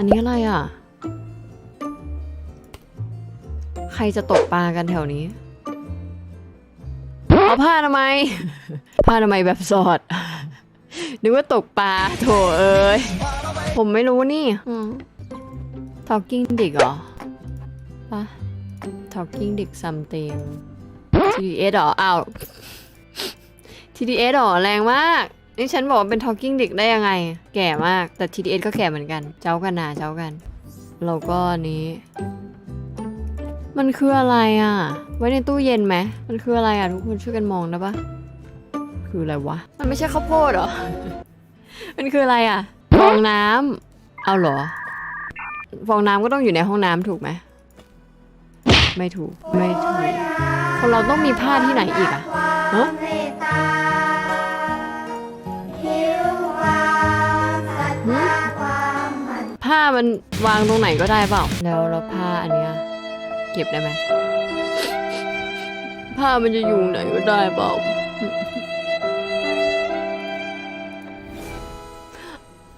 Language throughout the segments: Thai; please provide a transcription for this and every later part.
อันนี้อะไรอะ ใครจะตกปลากันแถวนี้ เอาผ้าทำไมยผ้าทำไมยแบบสอด นึกว่าตกปลาโถเอ้ย ผมไม่รู้นี่อืม Talking Dick เหรอปะ Talking Dick something TDS เหรอ อ้าว TDS เหรอ แรงมาก นี่ฉันบอกว่าเป็น Talking Dick ได้ยังไง แก่มาก แต่ TDS ก็แก่เหมือนกัน เจ้ากันนะเจ้ากันแล้วก็นี้ มันคืออะไรอะ ไว้ในตู้เย็นไหม มันคืออะไรอะ ทุกคนช่วยกันมองได้ปะคืออะไรวะ มันไม่ใช่ข้าวโพดเหรอ มันคืออะไรอะ ฟองน้ำเอาเหรอ ฟองน้ำก็ต้องอยู่ในห้องน้ำถูกไหม ไม่ถูก ไม่ถูก คนเราต้องมีผ้าที่ไหนอีกอะฮะ ผ้ามันวางตรงไหนก็ได้เปล่า แล้วแล้วผ้าอันเนี้ยเก็บได้ไหม ผ้ามันจะอยู่ไหนก็ได้เปล่า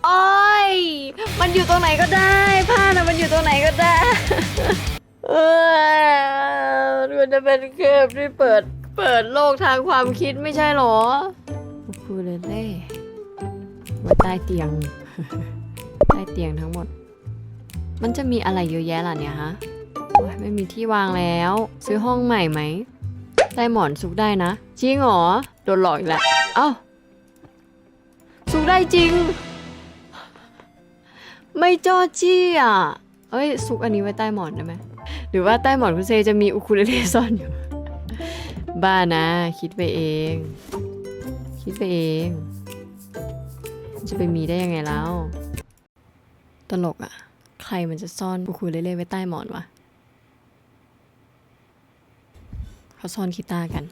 โอ้ย มันอยู่ตรงไหนก็ได้ ผ้าน่ะมันอยู่ตรงไหนก็ได้ เออมันจะเป็นเกมที่เปิด เปิดโลกทางความคิดไม่ใช่หรอคูเลเล่ไว้ใต้เตียงใต้เตียงทั้งหมด มันจะมีอะไรเยอะแยะล่ะเนี่ยฮะไม่มีที่วางแล้ว ซื้อห้องใหม่ไหมใต้หมอนซุกได้นะ จริงหรอ โดนหลอกอีกแล้ว เอ้าซุกได้จริง ไม่จอจี้อะ เอ้ยซุกอันนี้ไว้ใต้หมอนได้ไหมหรือว่าใต้หมอนคุณเซจะมีอุคูเลเล่ซ่อนอยู่ บ้านะ คิดไปเอง คิดไปเอง จะไปมีได้ยังไงแล้ว ตลกอะ ใครมันจะซ่อนอูคูเลเล่ไว้ใต้หมอนวะเขาซ่อนกีตาร์กัน